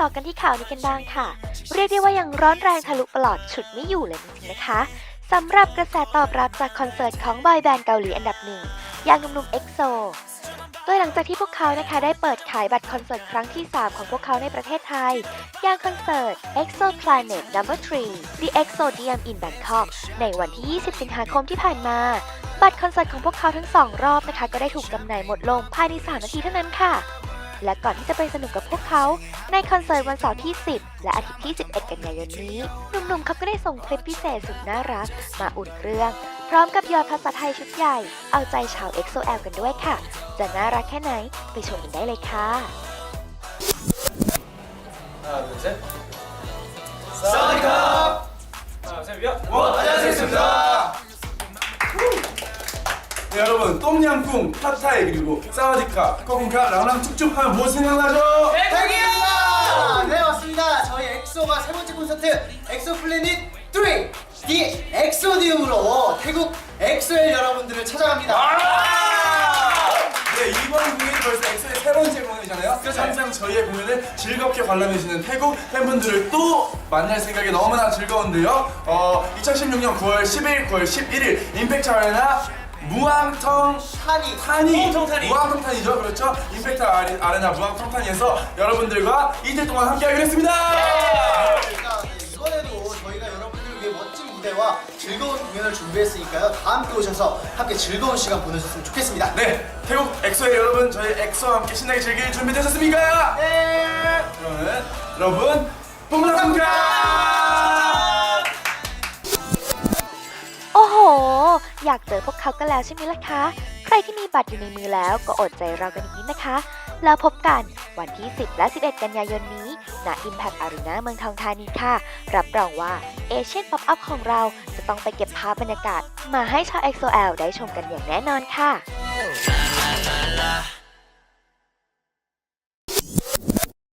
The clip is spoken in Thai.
ต่อกันที่ข่าวนี้กันบ้างค่ะ เรียกได้ว่ายังร้อนแรงทะลุปลอดฉุดไม่อยู่เลยจริงๆนะคะสำหรับกระแสตอบรับจากคอนเสิร์ตของบอยแบนด์เกาหลีอันดับหนึ่งอย่างหนุ่มๆเอ็กโซโดยหลังจากที่พวกเขานะคะได้เปิดขายบัตรคอนเสิร์ตครั้งที่ 3 ของพวกเขาในประเทศไทย อย่างคอนเสิร์ต EXO Planet No. 3 The Exodium in Bangkok ในวันที่ 20 สิงหาคมที่ผ่านมา บัตรคอนเสิร์ตของพวกเขาทั้งสองรอบนะคะ ก็ได้ถูกจำหน่ายหมดลงภายใน 3 นาทีเท่านั้นค่ะ และก่อนที่จะไปสนุกกับพวกเขา ในคอนเสิร์ตวันเสาร์ที่ 10 และอาทิตย์ที่ 11 กันยายนนี้ หนุ่มๆเขาก็ได้ส่งคลิปพิเศษสุดน่ารัก มาอุ่นเครื่อง พร้อมกับยอดภาษาไทยชุดใหญ่ เอาใจชาว EXO-L กันด้วยค่ะ จะน่ารักแค่ไหน ไปชมกันได้เลยค่ะ 하나 둘 셋. 네, 여러분 똠양꿍, 팟타이 그리고 사와디카, 코쿤카, 랑랑 쭉쭉 하면 뭐 생각나죠? 백이야! 네 맞습니다. 저희 엑소가 세 번째 콘서트 엑소 플래닛 3디 엑소디움으로 태국 엑소엘 여러분들을 찾아갑니다. 네 이번 공연이 벌써 엑소의 세 번째 공연이잖아요. 그래서 항상 저희의 공연을 즐겁게 관람해주시는 태국 팬분들을 또 만날 생각이 너무나 즐거운데요. 어 2016년 9월 10일, 9월 11일 임팩트 아레나 무앙텅 탄이 탄이 무앙텅탄이. 무앙텅탄이죠 그렇죠 임팩트 아레- 아레나 무앙텅탄이에서 여러분들과 이틀 동안 함께하기로 했습니다 자, 네, 이번에도 저희가 여러분들을 위해 멋진 무대와 즐거운 공연을 준비했으니까요. 다 함께 오셔서 함께 즐거운 시간 보내셨으면 좋겠습니다. 네 태국 엑소의 여러분 저희 엑소와 함께 신나게 즐길 준비 되셨습니까? 네. 그러면 여러분 โอยากเจอพวกเขากันแล้วใช่ไหมล่ะคะ ใครที่มีบัตรอยู่ในมือแล้วก็อดใจรอกันอีกนิดนะคะ แล้วพบกันวันที่ 10 และ 11 กันยายนนี้ณ Impact Arena เมืองทองธานีค่ะ รับรองว่าเอเชียนป๊อปอัพของเราจะต้องไปเก็บภาพบรรยากาศ มาให้ชาว XOL ได้ชมกันอย่างแน่นอนค่ะ